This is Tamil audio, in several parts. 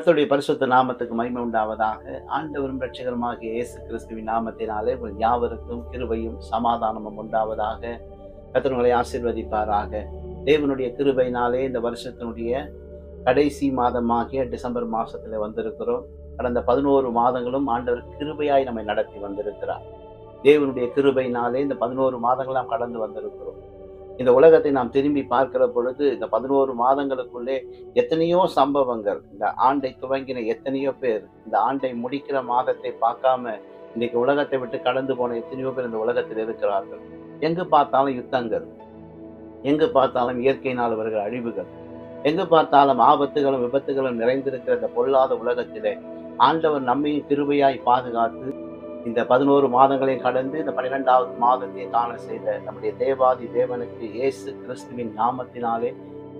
கத்தோடைய பரிசுத்த நாமத்துக்கு மகிமை உண்டாவதாக. ஆண்டவரும் ரட்சகருமாகிய இயேசு கிறிஸ்துவின் நாமத்தினாலே உங்கள் யாவருக்கும் கிருபையும் சமாதானமும் உண்டாவதாக. கத்தனுங்களை ஆசிர்வதிப்பாராக. தேவனுடைய கிருபையினாலே இந்த வருஷத்தினுடைய கடைசி மாதமாகிய டிசம்பர் மாதத்தில் வந்திருக்கிறோம். கடந்த பதினோரு மாதங்களும் ஆண்டவர் கிருபையாய் நம்மை நடத்தி வந்திருக்கிறார். தேவனுடைய கிருபையினாலே இந்த பதினோரு மாதங்கள் நாம் கடந்து வந்திருக்கிறோம். இந்த உலகத்தை நாம் திரும்பி பார்க்கிற பொழுது இந்த பதினோரு மாதங்களுக்குள்ளே எத்தனையோ சம்பவங்கள் இந்த ஆண்டை துவங்கின எத்தனையோ பேர் இந்த ஆண்டை முடிக்கிற மாதத்தை பார்க்காம இன்னைக்கு உலகத்தை விட்டு கடந்து போன எத்தனையோ பேர் இந்த உலகத்தில் இருக்கிறார்கள். எங்கு பார்த்தாலும் யுத்தங்கள் எங்கு பார்த்தாலும் இயற்கையினால் வருகிற அழிவுகள் எங்கு பார்த்தாலும் ஆபத்துகளும் விபத்துகளும் நிறைந்திருக்கிற இந்த பொல்லாத உலகத்திலே ஆண்டவர் நம்மையும் கிருபையாய் பாதுகாத்து இந்த பதினோரு மாதங்களை கடந்து இந்த பன்னிரெண்டாவது மாதத்தை காண செய்த நம்முடைய தேவாதி தேவனுக்கு இயேசு கிறிஸ்துவின் நாமத்தினாலே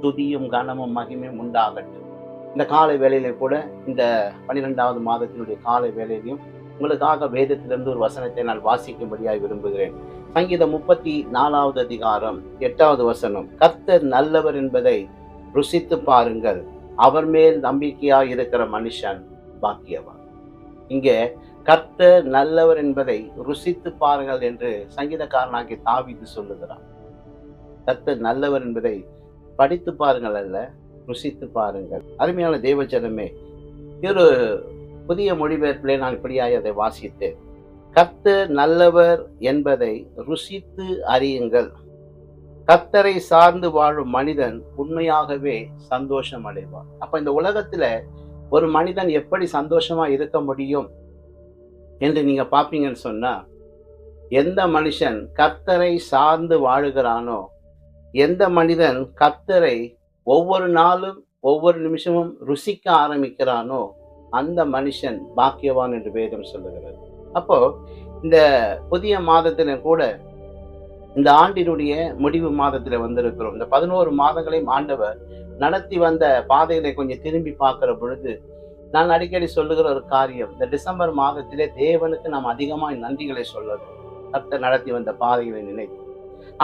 துதியும் கனமும் மகிமையும் உண்டாகட்டும். இந்த காலை வேலையிலே கூட இந்த பன்னிரெண்டாவது மாதத்தினுடைய காலை வேளையிலையும் உங்களுக்காக வேதத்திலிருந்து ஒரு வசனத்தை நான் வாசிக்கும்படியாக விரும்புகிறேன். சங்கீதம் முப்பத்தி நாலாவது அதிகாரம் எட்டாவது வசனம். கர்த்தர் நல்லவர் என்பதை ருசித்து பாருங்கள். அவர் மேல் நம்பிக்கையாக இருக்கிற மனுஷன் பாக்கியவான். இங்கே கத்த நல்லவர் என்பதை ருசித்து பாருங்கள் என்று சங்கீதக்காரனாகி தாவிது சொல்லுகிறான். கத்த நல்லவர் என்பதை படித்து பாருங்கள் அல்ல ருசித்து பாருங்கள். அருமையான தேவஜனமே ஒரு புதிய மொழிபெயர்ப்பிலே நான் இப்படியாய் அதை வாசித்தேன். கத்த நல்லவர் என்பதை ருசித்து அறியுங்கள். கத்தரை சார்ந்து வாழும் மனிதன் உண்மையாகவே சந்தோஷம் அடைவான். அப்ப இந்த உலகத்துல ஒரு மனிதன் எப்படி சந்தோஷமாக இருக்க முடியும் என்று நீங்கள் பார்ப்பீங்கன்னு சொன்னால் எந்த மனுஷன் கர்த்தரை சார்ந்து வாழுகிறானோ எந்த மனிதன் கர்த்தரை ஒவ்வொரு நாளும் ஒவ்வொரு நிமிஷமும் ருசிக்க ஆரம்பிக்கிறானோ அந்த மனுஷன் பாக்கியவான் என்று வேதம் சொல்லுகிறது. அப்போ இந்த புதிய மாதத்துல கூட இந்த ஆண்டினுடைய முடிவு மாதத்தில் வந்திருக்கிறோம். இந்த பதினோரு மாதங்களையும் ஆண்டவர் நடத்தி வந்த பாதைகளை கொஞ்சம் திரும்பி பார்க்குற பொழுது நான் அடிக்கடி சொல்லுகிற ஒரு காரியம் இந்த டிசம்பர் மாதத்திலே தேவனுக்கு நாம் அதிகமாக நன்றிகளை சொல்லணும். கர்த்தர் நடத்தி வந்த பாதைகளை நினைத்து.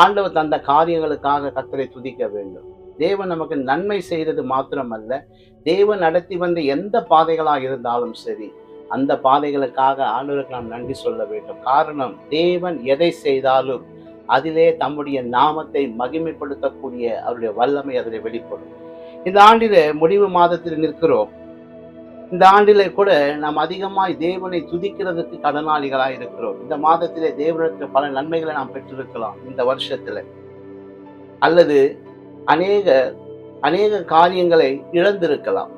ஆண்டவர் தந்த காரியங்களுக்காக கர்த்தரை துதிக்க வேண்டும். தேவன் நமக்கு நன்மை செய்தது மாத்திரமல்ல தேவன் நடத்தி வந்த எந்த பாதைகளாக இருந்தாலும் சரி அந்த பாதைகளுக்காக ஆண்டவருக்கு நாம் நன்றி சொல்ல வேண்டும். காரணம் தேவன் எதை செய்தாலும் அதிலே தம்முடைய நாமத்தை மகிமைப்படுத்தக்கூடிய அவருடைய வல்லமை அதில் வெளிப்படும். இந்த ஆண்டில முடிவு மாதத்தில் நிற்கிறோம். இந்த ஆண்டிலே கூட நாம் அதிகமாய் தேவனை துதிக்கிறதுக்கு கடனாளிகளாக இருக்கிறோம். இந்த மாதத்திலே தேவனுக்கு பல நன்மைகளை நாம் பெற்றிருக்கலாம் இந்த வருஷத்துல. அல்லது அநேக அநேக காரியங்களை இழந்திருக்கலாம்.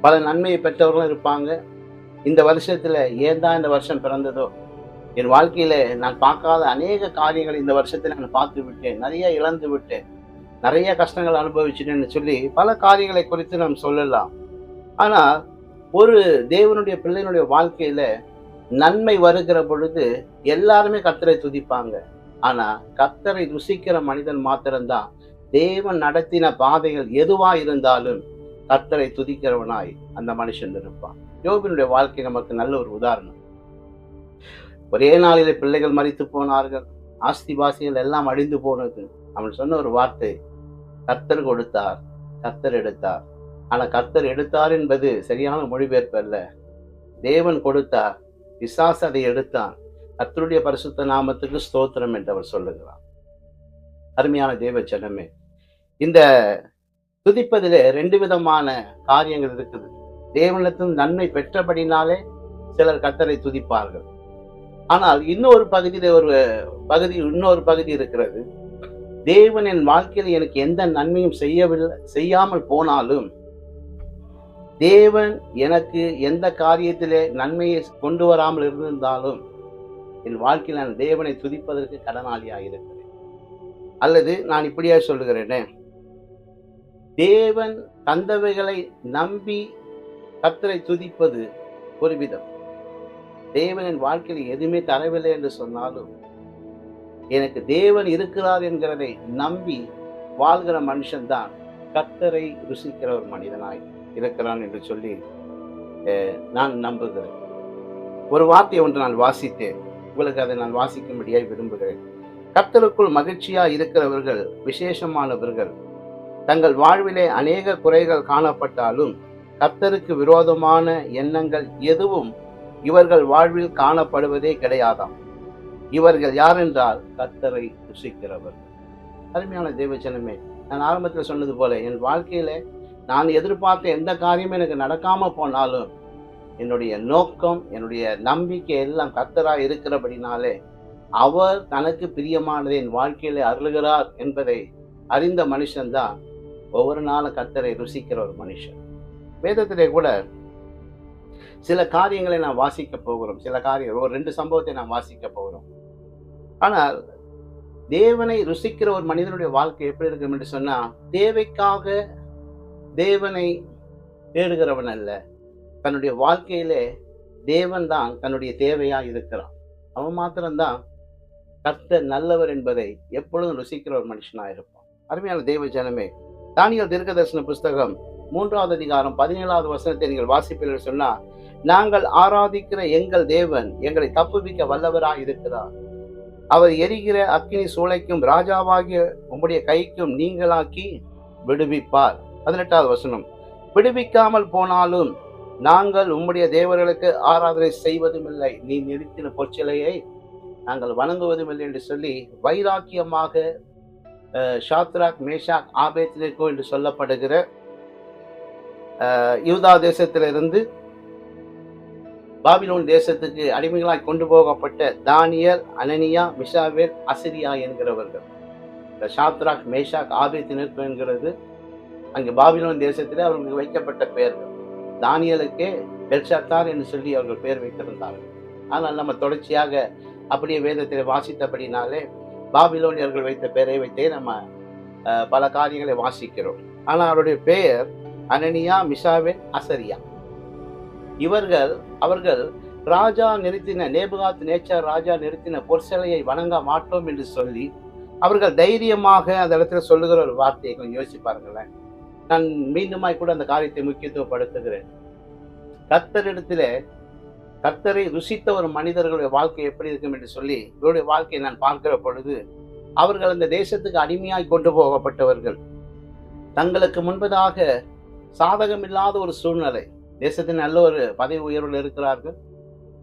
பல நன்மையை பெற்றவர்களும் இருப்பாங்க. இந்த வருஷத்துல ஏன் தான் இந்த வருஷம் பிறந்ததோ? என் வாழ்க்கையில நான் பார்க்காத அநேக காரியங்கள் இந்த வருஷத்தை நான் பார்த்து விட்டேன். நிறைய இழந்து விட்டேன். நிறைய கஷ்டங்கள் அனுபவிச்சுட்டேன்னு சொல்லி பல காரியங்களை குறித்து நாம் சொல்லலாம். ஆனால் ஒரு தேவனுடைய பிள்ளையினுடைய வாழ்க்கையில நன்மை வருகிற பொழுது எல்லாருமே கத்தரை துதிப்பாங்க. ஆனா கத்தரை ருசிக்கிற மனிதன் மாத்திரம்தான். தேவன் நடத்தின பாதைகள் எதுவா இருந்தாலும் கத்தரை துதிக்கிறவனாய் அந்த மனுஷன் இருப்பான். யோபினுடைய வாழ்க்கை நமக்கு நல்ல ஒரு உதாரணம். ஒரே நாளிலே பிள்ளைகள் மறித்து போனார்கள். ஆஸ்தி பாசிகள் எல்லாம் அழிந்து போனது. அவன் சொன்ன ஒரு வார்த்தை கர்த்தர் கொடுத்தார் கர்த்தர் எடுத்தார். ஆனால் கர்த்தர் எடுத்தார் என்பது சரியான மொழிபெயர்ப்பு அல்ல தேவன் கொடுத்தார் விசாஸ் அதை எடுத்தான். கர்த்தருடைய பரிசுத்த நாமத்துக்கு ஸ்தோத்திரம் என்று அவர் சொல்லுகிறார். அருமையான தேவ ஜனமே இந்த துதிப்பதிலே ரெண்டு விதமான காரியங்கள் இருக்குது. தேவனத்தின் நன்மை பெற்றபடினாலே சிலர் கர்த்தரை துதிப்பார்கள். ஆனால் இன்னொரு பகுதியில் ஒரு பகுதி இன்னொரு பகுதி இருக்கிறது. தேவன் என் வாழ்க்கையில் எனக்கு எந்த நன்மையும் செய்யவில்லை செய்யாமல் போனாலும் தேவன் எனக்கு எந்த காரியத்திலே நன்மையை கொண்டு வராமல் இருந்திருந்தாலும் என் வாழ்க்கையில் நான் தேவனை துதிப்பதற்கு கடனாளியாக இருக்கிறேன். அல்லது நான் இப்படியா சொல்லுகிறேனே தேவன் தந்தவைகளை நம்பி கத்தரை துதிப்பது ஒரு விதம். தேவன் என் வாழ்க்கையில் எதுவுமே தரவில்லை என்று சொன்னாலும் எனக்கு தேவன் இருக்கிறார் என்கிறதை நம்பி வாழ்கிற மனுஷன்தான் கத்தரை ருசிக்கிற ஒரு மனிதனாய் இருக்கிறான் என்று சொல்லி நான் நம்புகிறேன். ஒரு வார்த்தையை ஒன்று நான் வாசித்தேன். உங்களுக்கு அதை நான் வாசிக்கும்படியாய் விரும்புகிறேன். கத்தருக்குள் மகிழ்ச்சியா இருக்கிறவர்கள் விசேஷமானவர்கள் தங்கள் வாழ்விலே அநேக குறைகள் காணப்பட்டாலும் கத்தருக்கு விரோதமான எண்ணங்கள் எதுவும் இவர்கள் வாழ்வில் காணப்படுவதே கிடையாதாம். இவர்கள் யார் என்றால் கத்தரை ருசிக்கிறவர்கள் அருமையான தேவச்சனமே நான் ஆரம்பத்தில் சொன்னது போல என் வாழ்க்கையில நான் எதிர்பார்த்த எந்த காரியமும் எனக்கு நடக்காம போனாலும் என்னுடைய நோக்கம் என்னுடைய நம்பிக்கை எல்லாம் கத்தராக இருக்கிறபடினாலே அவர் தனக்கு பிரியமானதை என் வாழ்க்கையில அருளுகிறார் என்பதை அறிந்த மனுஷன்தான் ஒவ்வொரு நாளும் கத்தரை ருசிக்கிற ஒரு மனுஷன். வேதத்திலே கூட சில காரியங்களை நாம் வாசிக்க போகிறோம். சில காரியம் ஒரு ரெண்டு சம்பவத்தை நாம் வாசிக்க போகிறோம். ஆனால் தேவனை ருசிக்கிற ஒரு மனிதனுடைய வாழ்க்கை எப்படி இருக்கும் என்று சொன்னா தேவைக்காக தேவனை தேடுகிறவன் அல்ல. தன்னுடைய வாழ்க்கையிலே தேவன் தான் தன்னுடைய தேவையா இருக்கிறான். அவன் மாத்திரம்தான் கர்த்தர் நல்லவர் என்பதை எப்பொழுதும் ருசிக்கிற ஒரு மனுஷனா இருப்பான். அருமையான தேவ ஜனமே தானியல் தீர்க்கதர்சன புஸ்தகம் மூன்றாவது அதிகாரம் பதினேழாவது வசனத்தை நீங்கள் வாசிப்பீர்கள் சொன்னா நாங்கள் ஆராதிக்கிற எங்கள் தேவன் எங்களை தப்புவிக்க வல்லவராய் இருக்கிறார். அவர் எரிகிற அக்கினி சூளைக்கும் ராஜாவாகிய உம்முடைய கைக்கும் நீங்களாக்கி விடுவிப்பார். பதினெட்டாவது வசனம். விடுவிக்காமல் போனாலும் நாங்கள் உம்முடைய தேவர்களுக்கு ஆராதனை செய்வதும் இல்லை நீ நிறுத்தின பொற்சிலையை நாங்கள் வணங்குவதும் இல்லை என்று சொல்லி வைராக்கியமாக ஷாத்ராக் மேஷாக் ஆபேத்னேகோ என்று சொல்லப்படுகிற யூதா தேசத்திலிருந்து பாபிலோன் தேசத்துக்கு அடிமைகளாய் கொண்டு போகப்பட்ட தானியல் அனனியா மிஷாவேல் அசிரியா என்கிறவர்கள். இந்த ஷாத்ராக் மேஷாக் ஆபேத்னேகோ என்கிறது. அங்கே பாபிலோன் தேசத்தில் அவர்களுக்கு வைக்கப்பட்ட பெயர்கள். தானியலுக்கே பெல்ஷாத்தார் என்று சொல்லி அவர்கள் பெயர் வைத்திருந்தார்கள். ஆனால் நம்ம தொடர்ச்சியாக அப்படியே வேதத்தில் வாசித்தபடினாலே பாபிலோனியர்கள் வைத்த பெயரை வைத்தே நம்ம பல காரியங்களை வாசிக்கிறோம். ஆனால் அவருடைய பெயர் அனனியா மிஷாவேல் அசரியா. இவர்கள் அவர்கள் ராஜா நிறுத்தின நேபுகாத் நேச்சர் ராஜா நிறுத்தின பொற்சிலையை வணங்க மாட்டோம் என்று சொல்லி அவர்கள் தைரியமாக அந்த இடத்துல சொல்லுகிற ஒரு வார்த்தையை கொஞ்சம் யோசிப்பார்களேன் நான் மீண்டுமாய் கூட அந்த காரியத்தை முக்கியத்துவப்படுத்துகிறேன். கர்த்தரிடத்துல கர்த்தரை ருசித்த ஒரு மனிதர்களுடைய வாழ்க்கை எப்படி இருக்கும் என்று சொல்லி இவருடைய வாழ்க்கையை நான் பார்க்கிற பொழுது அவர்கள் அந்த தேசத்துக்கு அடிமையாய் கொண்டு போகப்பட்டவர்கள். தங்களுக்கு முன்பதாக சாதகமில்லாத ஒரு சூழ்நிலை. தேசத்தின் நல்ல ஒரு பதவி உயர்வில் இருக்கிறார்கள்.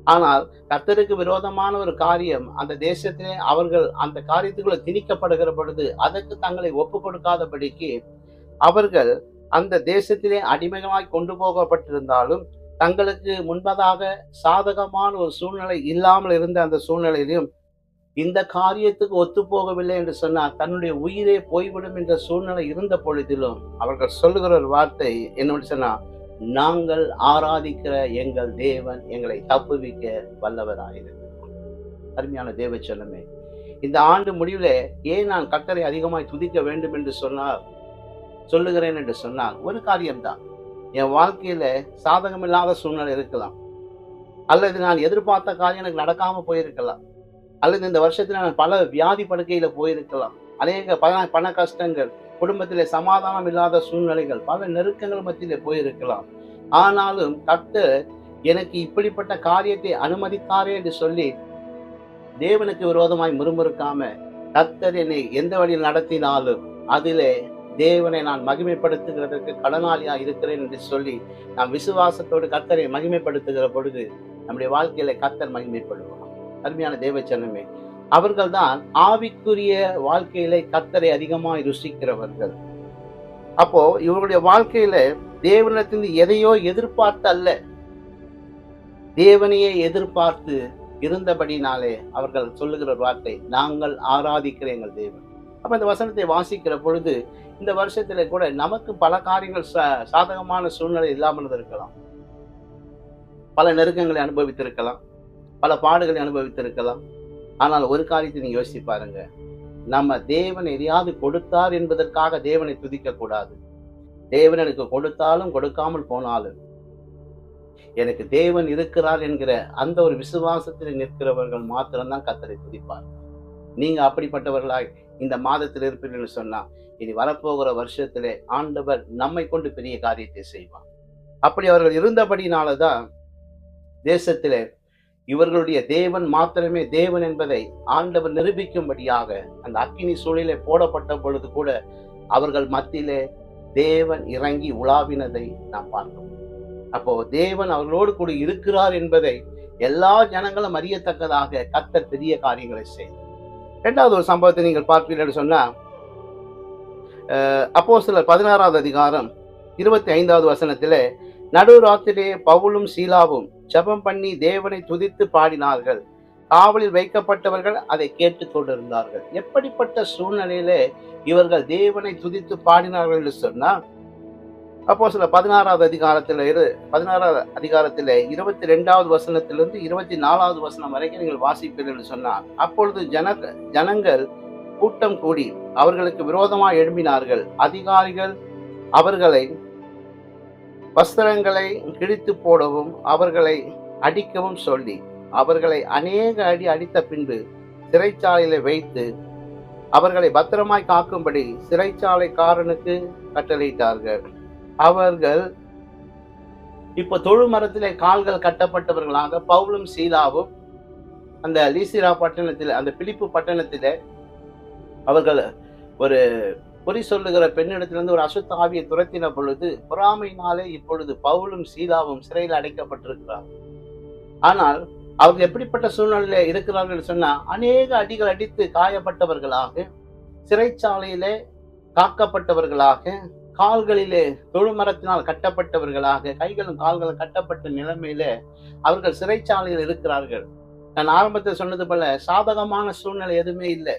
ஆனால் கர்த்தருக்கு விரோதமான ஒரு காரியம் அந்த தேசத்திலே அவர்கள் அந்த காரியத்துக்குள்ள திணிக்கப்படுகிற பொழுது அதற்கு தங்களை ஒப்பு கொடுக்காதபடிக்கு அவர்கள் அந்த தேசத்திலே அடிமைகளாய் கொண்டு போகப்பட்டிருந்தாலும் தங்களுக்கு முன்பதாக சாதகமான ஒரு சூழ்நிலை இல்லாமல் இருந்த அந்த சூழ்நிலையிலும் இந்த காரியத்துக்கு ஒத்து போகவில்லை என்று சொன்னால் தன்னுடைய உயிரே போய்விடும் என்ற சூழ்நிலை இருந்த பொழுதிலும் அவர்கள் சொல்லுகிற ஒரு வார்த்தை என்னன்னு சொன்னா நாங்கள் ஆராதிக்கிற எங்கள் தேவன் எங்களை தப்புவிக்க வல்லவராயிருக்கிறார். அருமையான தேவ செல்லமே இந்த ஆண்டு முடிவில் ஏன் நான் கத்தரை அதிகமாய் துதிக்க வேண்டும் என்று சொன்னார்? சொல்லுகிறேன் என்று சொன்னால் ஒரு காரியம்தான். என் வாழ்க்கையில் சாதகமில்லாத சூழ்நிலை இருக்கலாம். அல்லது நான் எதிர்பார்த்த காரியம் எனக்கு நடக்காமல் போயிருக்கலாம். அல்லது இந்த வருஷத்தில் நான் பல வியாதி படுக்கையில் போயிருக்கலாம். அநேக பல பண கஷ்டங்கள் குடும்பத்திலே சமாதானம் இல்லாத சூழ்நிலைகள் பல நெருக்கங்கள் மத்தியிலே போயிருக்கலாம். ஆனாலும் கர்த்தர் எனக்கு இப்படிப்பட்ட காரியத்தை அனுமதித்தாரே என்று சொல்லி தேவனுக்கு விரோதமாய் முறுமுறுக்காம கர்த்தர் என்னை எந்த வழியில் நடத்தினாலும் அதிலே தேவனை நான் மகிமைப்படுத்துகிறதற்கு கடனாளியா இருக்கிறேன் என்று சொல்லி நாம் விசுவாசத்தோடு கர்த்தரை மகிமைப்படுத்துகிற பொழுது நம்முடைய வாழ்க்கையில கர்த்தர் மகிமைப்படுவார். அருமையான தேவச்சனமே அவர்கள்தான் ஆவிக்குரிய வாழ்க்கையில கத்தரை அதிகமாக ருசிக்கிறவர்கள். அப்போ இவர்களுடைய வாழ்க்கையில தேவனிடத்திலிருந்து எதையோ எதிர்பார்த்து அல்ல. தேவனையே எதிர்பார்த்து இருந்தபடினாலே அவர்கள் சொல்லுகிற வார்த்தை நாங்கள் ஆராதிக்கிற எங்கள் தேவன். அப்போ இந்த வசனத்தை வாசிக்கிற பொழுது இந்த வருஷத்துல கூட நமக்கு பல காரியங்கள் சா- சாதகமான சூழ்நிலை இல்லாமல் இருக்கலாம். பல நெருக்கங்களை அனுபவித்திருக்கலாம். பல பாடுகளை அனுபவித்திருக்கலாம். ஆனால் ஒரு காரியத்தை நீங்க யோசிச்சு பாருங்க. நம்ம தேவன் எதையாவது கொடுத்தார் என்பதற்காக தேவனை துதிக்க கூடாது. தேவன் எனக்கு கொடுத்தாலும் கொடுக்காமல் போனாலும். எனக்கு தேவன் இருக்கிறார் என்கிற அந்த ஒரு விசுவாசத்தில் நிற்கிறவர்கள் மாத்திரம்தான் கத்தரை துதிப்பார். நீங்க அப்படிப்பட்டவர்களாய் இந்த மாதத்தில் இருப்பீர்கள் சொன்னா இனி வரப்போகிற வருஷத்திலே ஆண்டவர் நம்மை கொண்டு பெரிய காரியத்தை செய்வார். அப்படி அவர்கள் இருந்தபடினாலதான் தேசத்திலே இவர்களுடைய தேவன் மாத்திரமே தேவன் என்பதை ஆண்டவர் நிரூபிக்கும்படியாக அந்த அக்கினி சூழலிலே போடப்பட்ட பொழுது கூட அவர்கள் மத்தியிலே தேவன் இறங்கி உலாவினதை நாம் பார்க்கிறோம் அப்போ தேவன் அவர்களோடு கூட இருக்கிறார் என்பதை எல்லா ஜனங்களும் அறியத்தக்கதாக கத்தர் பெரிய காரியங்களை செய்தார். இரண்டாவது ஒரு சம்பவத்தை நீங்கள் பார்ப்பீர்கள் சொன்னா அப்போ சிலர் பதினாறாவது அதிகாரம் இருபத்தி ஐந்தாவது வசனத்திலே நடுராத்திரிலே பவுலும் சீலாவும் ஜபம் பண்ணி தேவனை துதித்து பாடினார்கள். காவலில் வைக்கப்பட்டவர்கள் அதை கேட்டுக் கொண்டிருந்தார்கள். எப்படிப்பட்ட சூழ்நிலையிலே இவர்கள் தேவனை துதித்து பாடினார்கள் என்று சொன்னா அப்போ சில பதினாறாவது அதிகாரத்தில் இரு பதினாறாவது அதிகாரத்தில் இருபத்தி ரெண்டாவது வசனத்திலிருந்து இருபத்தி நாலாவது வசனம் வரைக்கும் நீங்கள் வாசிப்பீர்கள் என்று சொன்னார். அப்பொழுது ஜன ஜனங்கள் கூட்டம் கூடி அவர்களுக்கு விரோதமாக எழும்பினார்கள். அதிகாரிகள் அவர்களை வஸ்திரங்களை கிழித்து போடவும் அவர்களை அடிக்கவும் சொல்லி அவர்களை அநேக அடி அடித்த பின்பு சிறைச்சாலையில வைத்து அவர்களை பத்திரமாய் காக்கும்படி சிறைச்சாலைக்காரனுக்கு கட்டளையிட்டார்கள். அவர்கள் இப்போ தொழு மரத்திலே கால்கள் கட்டப்பட்டவர்களாக பவுலும் சீலாவும் அந்த லீசிரா பட்டணத்தில் அந்த பிலிப்பு பட்டணத்தில் அவர்கள் ஒரு பொறி சொல்லுகிற பெண்ணிடத்திலிருந்து ஒரு அசுத்த ஆவியை துரத்தின பொழுது பொறாமையினாலே இப்பொழுது பவுலும் சீலாவும் சிறையில் அடைக்கப்பட்டிருக்கிறார். ஆனால் அவர்கள் எப்படிப்பட்ட சூழ்நிலையில இருக்கிறார்கள் சொன்னா அநேக அடிகள் அடித்து காயப்பட்டவர்களாக சிறைச்சாலையிலே காக்கப்பட்டவர்களாக கால்களிலே தொழுமரத்தினால் கட்டப்பட்டவர்களாக கைகளும் கால்களும் கட்டப்பட்ட நிலைமையில அவர்கள் சிறைச்சாலையில் இருக்கிறார்கள். நான் ஆரம்பத்தில் சொன்னது போல சாதகமான சூழ்நிலை எதுவுமே இல்லை.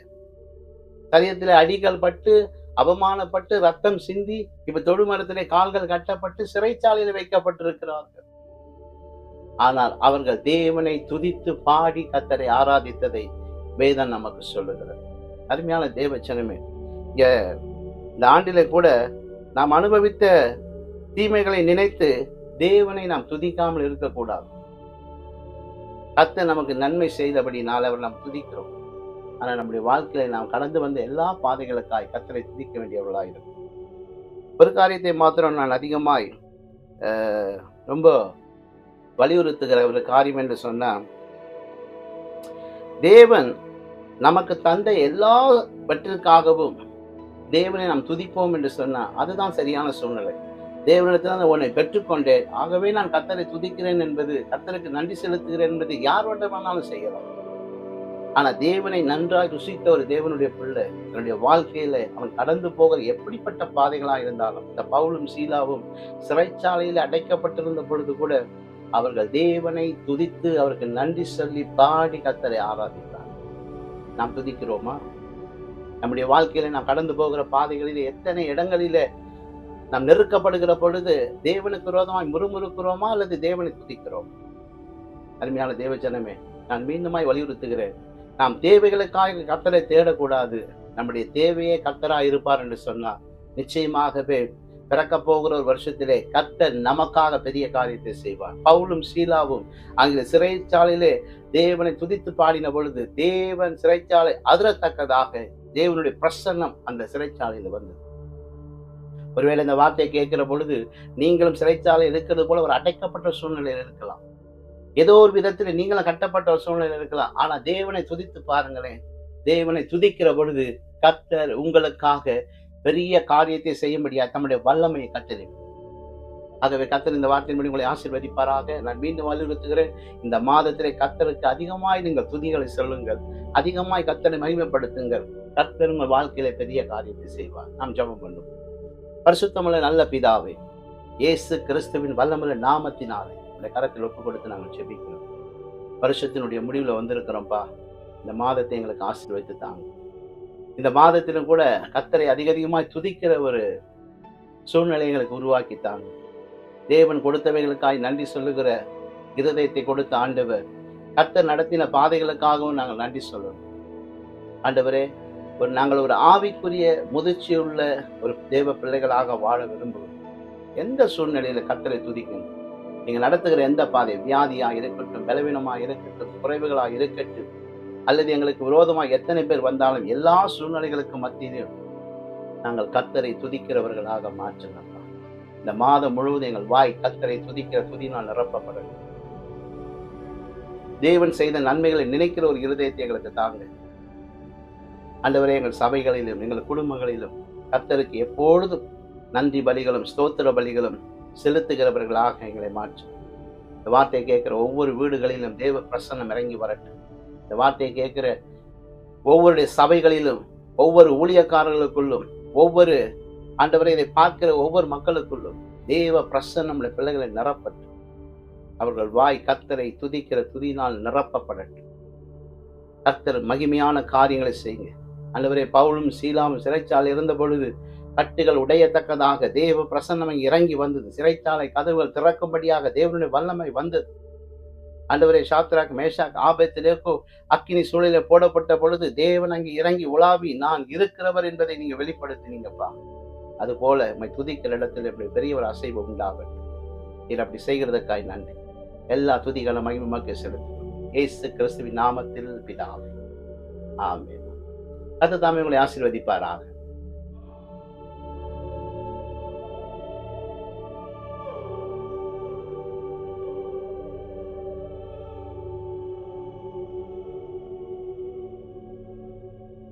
சரீரத்தில் அடிகள் பட்டு அவமானப்பட்டு ரத்தம் சிந்தி இப்ப தொழுமரத்திலே கால்கள் கட்டப்பட்டு சிறைச்சாலையில் வைக்கப்பட்டிருக்கிறார்கள். ஆனால் அவர்கள் தேவனை துதித்து பாடி கத்தரை ஆராதித்ததை வேதம் நமக்கு சொல்லுகிறது. அருமையான தேவச்சனமே இங்க இந்த ஆண்டில கூட நாம் அனுபவித்த தீமைகளை நினைத்து தேவனை நாம் துதிக்காமல் இருக்கக்கூடாது. கத்தை நமக்கு நன்மை செய்தபடினால் அவர் நாம் துதிக்கிறோம். ஆனால் நம்முடைய வாழ்க்கையில நாம் கடந்து வந்த எல்லா பாதைகளுக்காய் கத்தரை துதிக்க வேண்டியவர்களாக இருக்கும் ஒரு காரியத்தை மாத்திரம் நான் அதிகமாய் அஹ், ரொம்ப வலியுறுத்துகிற ஒரு காரியம் என்று சொன்னால் தேவன் நமக்கு தந்த எல்லாவற்றிற்காகவும் தேவனை நாம் துதிப்போம் என்று சொன்னால் அதுதான் சரியான சூழ்நிலை. தேவனிடத்தில் நான் உன்னை பெற்றுக்கொண்டேன். ஆகவே நான் கத்தரை துதிக்கிறேன் என்பது கத்தருக்கு நன்றி செலுத்துகிறேன் என்பது யார் வேண்டுமானாலும் செய்யலாம். ஆனா தேவனை நன்றாய் ருசித்த ஒரு தேவனுடைய பிள்ளை. தன்னுடைய வாழ்க்கையில அவன் கடந்து போகிற எப்படிப்பட்ட பாதைகளா இருந்தாலும் இந்த பவுலும் சீலாவும் சிறைச்சாலையில் அடைக்கப்பட்டிருந்த பொழுது கூட அவர்கள் தேவனை துதித்து அவருக்கு நன்றி சொல்லி பாடி கத்தரை ஆராதித்தார். நாம் துதிக்கிறோமா? நம்முடைய வாழ்க்கையில நாம் கடந்து போகிற பாதைகளில் எத்தனை இடங்களில நாம் நெருக்கப்படுகிற பொழுது தேவனுக்கு விரோதமாய் முறுமுறுக்கிறோமா அல்லது தேவனை துதிக்கிறோம்? அருமையான தேவஜனமே நான் மீண்டுமாய் வலியுறுத்துகிறேன். நாம் தேவைகளுக்காக கத்தரை தேடக்கூடாது. நம்முடைய தேவையே கத்தரா இருப்பார் என்று சொன்னார். நிச்சயமாகவே பிறக்க போகிற ஒரு வருஷத்திலே கத்தர் நமக்காக பெரிய காரியத்தை செய்வார். பவுலும் சீலாவும் அங்கே சிறைச்சாலையிலே தேவனை துதித்து பாடின பொழுது தேவன் சிறைச்சாலை அதிரத்தக்கதாக தேவனுடைய பிரசன்னம் அந்த சிறைச்சாலையில் வந்தது. ஒருவேளை இந்த வார்த்தையை கேட்கிற பொழுது நீங்களும் சிறைச்சாலை இருக்கிறது போல ஒரு அடைக்கப்பட்ட சூழ்நிலையில் இருக்கலாம். ஏதோ ஒரு விதத்தில் நீங்களும் கட்டப்பட்ட ஒரு சூழ்நிலை இருக்கலாம். ஆனா தேவனை துதித்து பாருங்களேன். தேவனை துதிக்கிற பொழுது கர்த்தர் உங்களுக்காக பெரிய காரியத்தை செய்யும்படியா தம்முடைய வல்லமையை கட்டளை ஆகவே கத்தர் இந்த வார்த்தையின்படி உங்களை ஆசீர்வதிப்பாராக. நான் மீண்டும் வலியுறுத்துகிறேன். இந்த மாதத்திலே கத்தருக்கு அதிகமாய் நீங்கள் துதிகளை சொல்லுங்கள். அதிகமாய் கத்தனை மகிமைப்படுத்துங்கள். கத்தர் உங்கள் வாழ்க்கையில பெரிய காரியத்தை செய்வார். நாம் ஜபம் பண்ணுவோம். பரிசுத்தமுள்ள நல்ல பிதாவே இயேசு கிறிஸ்துவின் வல்லமுள்ள நாமத்தினாலே கரத்தில் ஒப்பு கொடுத்து நாங்கள் செபிக்கிறோம். வருஷத்தினுடைய முடிவில் வந்திருக்கிறோம்ப்பா இந்த மாதத்தை எங்களுக்கு ஆசீர்வதித்து தாங்க இந்த மாதத்திலும் கூட கத்தரை அதிக அதிகமாய் துதிக்கிற ஒரு சூழ்நிலை எங்களுக்கு உருவாக்கி தாங்க தேவன் கொடுத்தவைகளுக்காய் நன்றி சொல்லுகிற இருதயத்தை கொடுத்த ஆண்டவர் கத்தர் நடத்தின பாதைகளுக்காகவும் நாங்கள் நன்றி சொல்லணும் ஆண்டவரே ஒரு நாங்கள் ஒரு ஆவிக்குரிய முதிர்ச்சியுள்ள ஒரு தேவ பிள்ளைகளாக வாழ விரும்புகிறோம். எந்த சூழ்நிலையில கத்தரை துதிக்கணும்? நீங்க நடத்துகிற எந்த பாதை? வியாதியா இருக்கட்டும் பலவீனமாக இருக்கட்டும் குறைவுகளா இருக்கட்டும் அல்லது எங்களுக்கு விரோதமாக எத்தனை பேர் வந்தாலும் எல்லா சூழ்நிலைகளுக்கு மத்தியிலும் நாங்கள் கத்தரை துதிக்கிறவர்களாக மாற்றலாம் இந்த மாதம் முழுவதும் எங்கள் வாய் கத்தரை துதிக்கிற துதினால் நிரப்பப்பட தேவன் செய்த நன்மைகளை நினைக்கிற ஒரு இருதயத்தை எங்களுக்கு தாங்க. ஆண்டவரே எங்கள் சபைகளிலும் எங்கள் குடும்பங்களிலும் கத்தருக்கு எப்பொழுதும் நன்றி பலிகளும் ஸ்தோத்திர பலிகளும் செலுத்துகிறவர்களாக எங்களை மாற்றும் இந்த வார்த்தையை கேட்கிற ஒவ்வொரு வீடுகளிலும் தேவ பிரசன்னம் இறங்கி வரட்டும். இந்த வார்த்தையை கேட்கிற ஒவ்வொருடைய சபைகளிலும் ஒவ்வொரு ஊழியக்காரர்களுக்குள்ளும் ஒவ்வொரு ஆண்டவரை இதை பார்க்கிற ஒவ்வொரு மக்களுக்குள்ளும் தேவ பிரசன்னம் நம்முடைய பிள்ளைகளை நிரப்பட்டும். அவர்கள் வாய் கத்தரை துதிக்கிற துதினால் நிரப்பப்படட்டும். கர்த்தர் மகிமையான காரியங்களை செய்யுங்க. ஆண்டவரே பவுலும் சீலாவும் சிறைச்சால் இருந்த பொழுது கட்டுகள் உடையத்தக்கதாக தேவ பிரசன்னமை இறங்கி வந்தது. சிறைத்தாலை கதவுகள் திறக்கும்படியாக தேவனுடைய வல்லமை வந்தது. அண்டவரே சாத்ராக் மேஷாக் ஆபத்திலேக்கோ அக்கினி சூழலில் போடப்பட்ட பொழுது தேவன் அங்கே இறங்கி உலாவி நான் இருக்கிறவர் என்பதை நீங்க வெளிப்படுத்தினீங்கப்பா. அது போல உம்மை துதிக்கிற இடத்துல இப்படி பெரிய ஒரு அசைவு உண்டாகட்டும் நீர் அப்படி செய்கிறதுக்காய் நன்றி. எல்லா துதிகளும் மகிமக்கு செலுத்தும். இயேசு கிறிஸ்துவின் நாமத்தில் பிதாவே. ஆமே அது தாமே உங்களை ஆசீர்வதிப்பாராக.